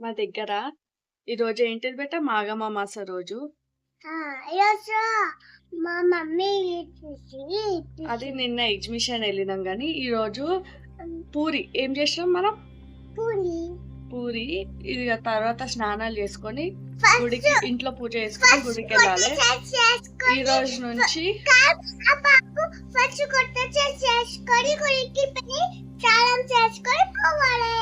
మా దగ్గర ఈరోజు ఏంటిది బెట్ట మాఘమామాస రోజు. ఆ, ఈరోజు మా మమ్మీ అది నిన్న ఎగ్జిబిషన్ వెళ్ళినాం కానీ ఈరోజు పూరి ఏం చేసినాం మనం? పూరి. పూరి ఇది తర్వాత స్నానాలు చేసుకొని గుడికి ఇంట్లో పూజ చేసుకొని గుడికి వెళ్ళాలి. ఈ రోజు నుంచి చేసుకొని గుడికి చేసుకొని పోవాలి.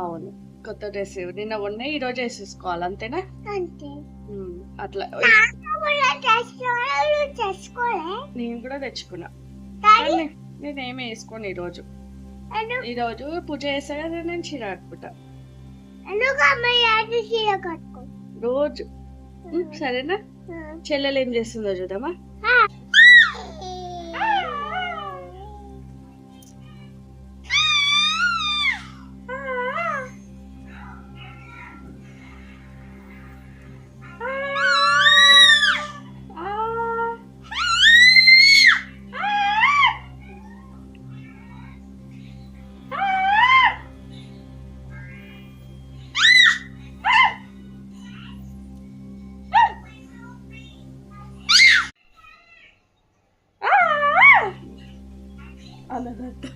అవును. కొత్త డ్రెస్ నిన్న ఉన్నాయి ఈ రోజు వేసేసుకోవాలి అంతేనా? అంతే. అట్లా. నేను కూడా తెచ్చుకున్నా. కానీ కానీ నేనేమి వేసుకోను ఈ రోజు ఎందుకు? ఈ రోజు పూజ చేస్తా కదా నేను చీర కట్టుకుంటా. రోజు సరేనా? చెల్లెలు ఏం చేస్తుందో చూద్దామా? అన్నదట్టు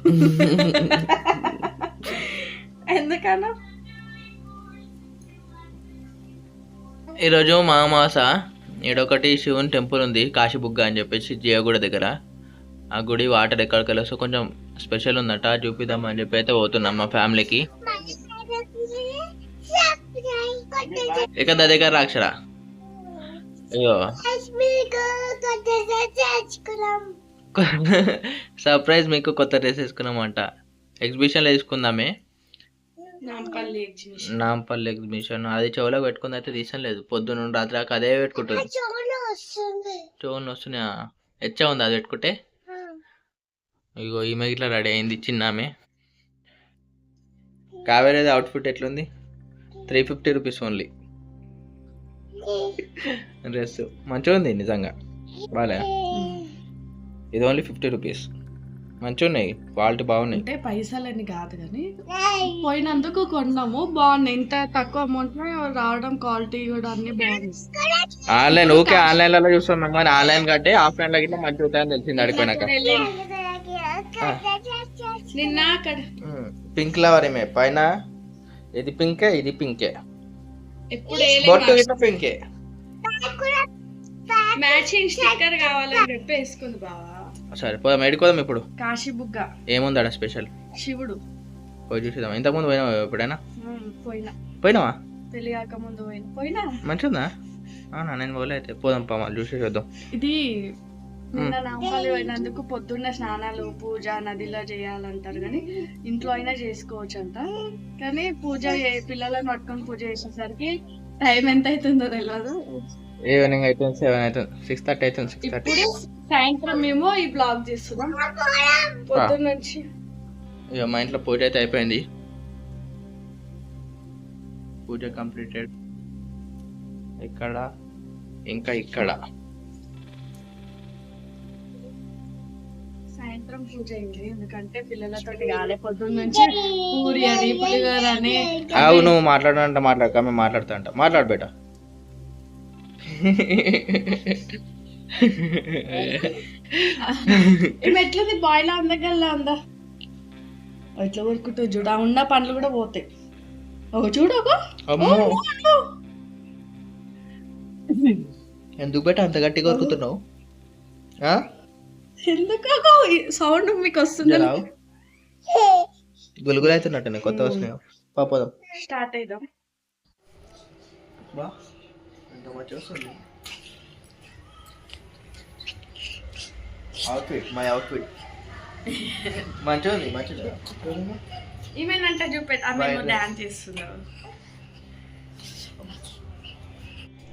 ఎందుకన్నా ఈరోజు మామాస ఈడొకటి శివుని టెంపుల్ ఉంది కాశీబుగ్గ అని చెప్పేసి జియగూడ దగ్గర. ఆ గుడి వాటర్ ఎక్కడికి వెళ్ళొచ్చు కొంచెం స్పెషల్ ఉందట చూపిద్దాం అని చెప్పి అయితే పోతున్నాం మా ఫ్యామిలీకి. ఇక దా దగ్గర రాక్షరా. అయ్యో సర్ప్రైజ్ మీకు కొత్త డ్రెస్ వేసుకున్నామంట. ఎగ్జిబిషన్లో వేసుకుందామే. నాంపల్లి ఎగ్జిబిషన్ అది చెవులో పెట్టుకుంది అయితే తీసలేదు పొద్దున్న రాత్రి దాకా అదే పెట్టుకుంటుంది. చెవులు వస్తున్నాయా ఎచ్చా ఉంది అది పెట్టుకుంటే? ఇగో ఈమె ఇట్లా రెడీ అయింది. చిన్న ఆమె కావేరేది అవుట్ఫిట్ ఎట్లుంది? Three fifty rupees only dress. మంచిగా ఉంది నిజంగా. బాలే. ఇది ఓన్లీ ఫిఫ్టీ రూపీస్. మంచిగా ఉన్నాయి క్వాలిటీ బాగున్నాయి. అంటే పైసలని కాదు కానీ పోయినందుకు కొన్నాము బాగుంది ఇంత తక్కువ అమౌంట్ రావడం క్వాలిటీ కూడా అన్ని బాగుంది ఆన్లైన్ ఓకే ఆన్లైన్లలో చూస్తున్నాం కానీ ఆన్లైన్ కంటే ఆఫ్లైన్లో గిట్ల మంచిగా ఉంటాయని తెలిసింది అడిపోయినాక నిన్న అక్కడ పింక్ ఫ్లవర్ ఏమే? పైన ఇది పింకే ఇది పింకే బొట్టు గిట్ల పింకే మ్యాచింగ్ స్టిక్కర్ కావాలని చెప్పి వేసుకుంది బావా. సరే పోదాం ఎడుకోదాం ఇప్పుడు? కాశీ బుగ్గ ఏముంది ఆడ స్పెషల్? శివుడు. పోయి చూసిద్దాం ఇంతకుముందు పోయినావా ఎప్పుడైనా? పోయినా. పోయినావా? పెళ్ళి కాక ముందు పోయినా. పోయినా? మంచిగా అవునా నేను పోలే అయితే. పోదాం పా మళ్ళీ చూసి చూద్దాం ఇది నిన్న పోయినందుకు పొద్దున్న స్నానాలు పూజ నదిలో చేయాలంటారు కానీ ఇంట్లో అయినా చేసుకోవచ్చు అంట కానీ పూజ పిల్లలను పట్టుకొని పూజ చేసేసరికి టైం ఎంత అవుతుందో తెలియదు ఈవినింగ్ అవుతుంది సెవెన్ అవుతుంది సిక్స్ థర్టీ అవుతుంది సిక్స్ థర్టీ ఇప్పుడు సాయంత్రం మేము ఈ బ్లాగ్ చేస్తున్నాం. పొద్దున్న నుంచి. ఇక మా ఇంట్లో పూజ అయితే అయిపోయింది. పూజ కంప్లీటెడ్. ఇక్కడ ఇంకా ఇక్కడ. సాయంత్రం పూజ అయింది ఎందుకంటే పిల్లలతో కాలే పొద్దున్న నుంచి పూరి అని పులిగోర అని. అవు నువ్వు మాట్లాడాలంటే మాట్లాడక మేము మాట్లాడుతా అంట. మాట్లాడు బేట. ఈమె ఎట్లుంది బాయిలా అందగల్లా ఉందా ఇట్లా ఊరుకుంటుంది చూడు ఆ ఉన్న పండ్లు కూడా పోతాయి. ఒక చూడు ఒక ఎందుకు బేట అంత గట్టిగా కొరుకుతున్నావు ఆ? ఎందుకు సౌండ్ మీకు వస్తుంది. గులుగులు అవుతున్నట్టు కొత్త వస్తున్నాయి. పాపదాం స్టార్ట్ అయిదాం. వస్తుంది అవుట్ఫిట్ మై మంచిగా ఉంది మంచిగా ఈమెనంటే చూపెట్టు ఆమె Right. డాన్స్ చేస్తున్నారు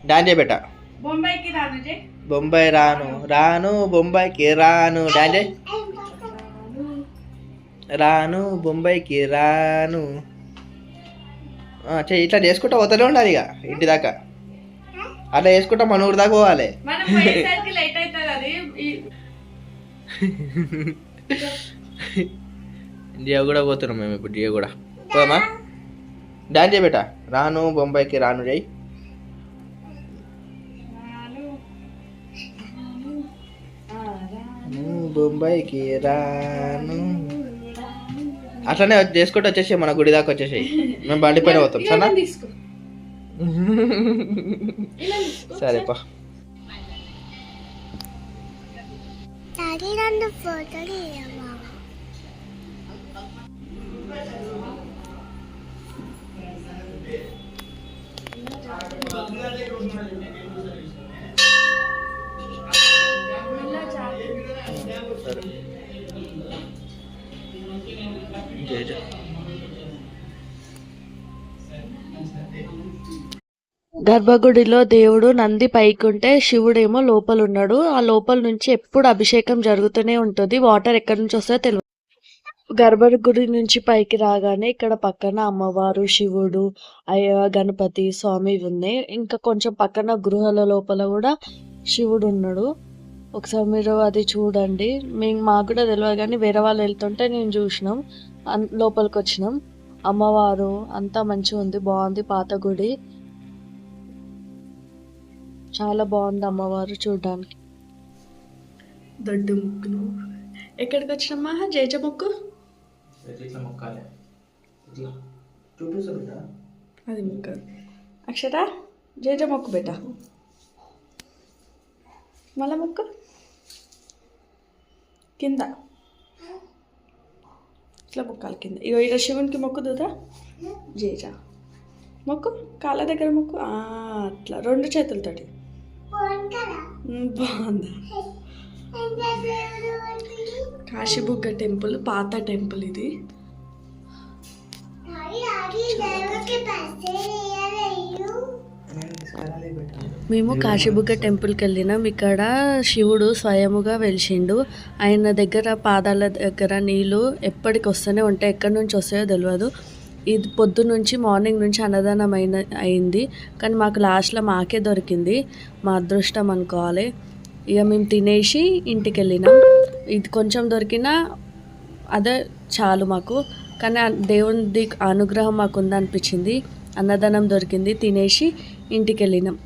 డాన్స్ చేయబెట్ట బొంబాయికి రాను బొంబాయి రాను రాను బొంబాయికి రాను. డాన్స్ చేయి. రాను బొంబాయికి రాను. ఇట్లా చేసుకుంటా పోతూనే ఉండాలి ఇక ఇంటి దాకా. అట్లా చేసుకుంటా మన ఊరి దాకా పోవాలి జియో కూడా పోతున్నాం మేము ఇప్పుడు జియో కూడా. పోమా డాన్స్ చేయి బేట. రాను బొంబాయికి రాను జై. బొంబాయికి రాను. అట్లనే చేసుకుంటూ వచ్చేసి మన గుడి దాకా వచ్చేసి మేము బండి పైన పోతాం సరేనా? తీసుకో సరే పా. డాడీ నన్ను ఫోటో గర్భగుడిలో దేవుడు నంది పైకుంటే శివుడేమో లోపల ఉన్నాడు ఆ లోపల నుంచి ఎప్పుడు అభిషేకం జరుగుతూనే ఉంటుంది. వాటర్ ఎక్కడి నుంచి వస్తాయో తెలియదు గర్భగుడి నుంచి పైకి రాగానే ఇక్కడ పక్కన అమ్మవారు శివుడు అయ్య గణపతి స్వామి ఉన్నాయి ఇంకా కొంచెం పక్కన గృహాల లోపల కూడా శివుడు ఉన్నాడు. ఒకసారి మీరు అది చూడండి. మేము మాకు కూడా తెలియదు కానీ వేరే వాళ్ళు వెళ్తుంటే నేను చూసినాం. లోపలికి వచ్చినాం. అమ్మవారు అంతా మంచిగా ఉంది. బాగుంది పాత గుడి. చాలా బాగుంది అమ్మవారు చూడడానికి. దొడ్డు ముక్కులు ఎక్కడికి వచ్చినమ్మా? జేజ ముక్కు? ఇట్లా. ఇట్లా బిడ్డ. అది ముక్కు. అక్షర జేజ మొక్కు బెట్ట మళ్ళా ముక్కు? కింద. ఇట్లా మొక్కాలి కింద. ఇగో ఇక్కడ శివునికి మొక్కు దూదా జేజ. మొక్కు? కాళ్ళ దగ్గర మొక్కు? అట్లా. రెండు చేతులతోటి. బాగుందా. కాశీబుగ్గ టెంపుల్ పాత టెంపుల్ ఇది. మేము కాశీబుగ్గ టెంపుల్కి వెళ్ళినాం. ఇక్కడ శివుడు స్వయముగా వెలిసిండు. ఆయన దగ్గర పాదాల దగ్గర నీళ్ళు ఎప్పటికి వస్తూనే ఉంటాయి. ఎక్కడి నుంచి వస్తాయో తెలియదు ఇది పొద్దు నుంచి మార్నింగ్ నుంచి అన్నదానం అయిన అయింది. కానీ మాకు లాస్ట్లో మాకే దొరికింది. మా అదృష్టం అనుకోవాలి. ఇక మేము తినేసి ఇంటికి వెళ్ళినాం ఇది కొంచెం దొరికినా అదే చాలు మాకు. కానీ ఆ దేవుని అనుగ్రహం మాకు ఉందనిపించింది అన్నదానం దొరికింది. తినేసి ఇంటికి వెళ్ళినాం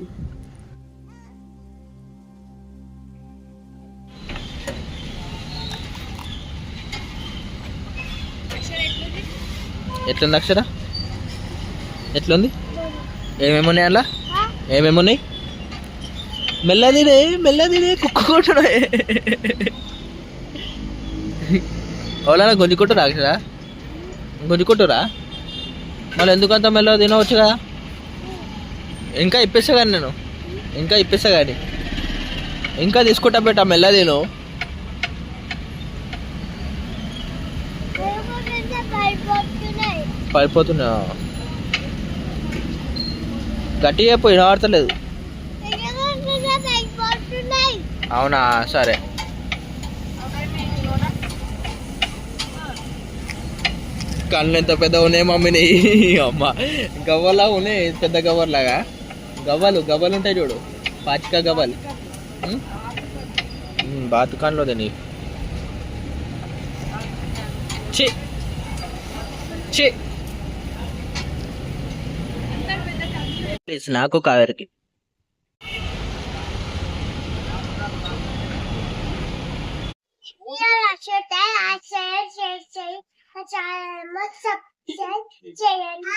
ఎట్లుంది అక్షర? ఎట్లుంది? ఏమేమి ఉన్నాయి అలా ఏమేమి ఉన్నాయి మెల్లదినే మెల్లదినే కుక్క కొట్టుడే ఎవరైనా అక్షరా? అక్షర కొట్టురా? మళ్ళీ ఎందుకు అంత మెల్లగా తినవచ్చు కదా ఇంకా ఇప్పిస్తా కానీ నేను. ఇంకా ఇప్పేస్తా కానీ ఇంకా తీసుకుంటా పెట్టా మెల్ల తిను దేవుడు పడిపోతున్నాయి పడిపోతున్నా. గట్టిగా పోయి వినబడతలేదు. అవునా? సరే. కళ్ళు ఎంత పెద్ద ఉన్నాయి మమ్మీని అమ్మ. గవ్వలా ఉన్నాయి పెద్ద గవ్వలాగా. గవ్వలు గవ్వలు ఉంటాయి చూడు. పాచిక గవ్వలు. బాతు కళ్ళు నీ చి చి ప్లీజ్ నాకు కావేరికి చేయండి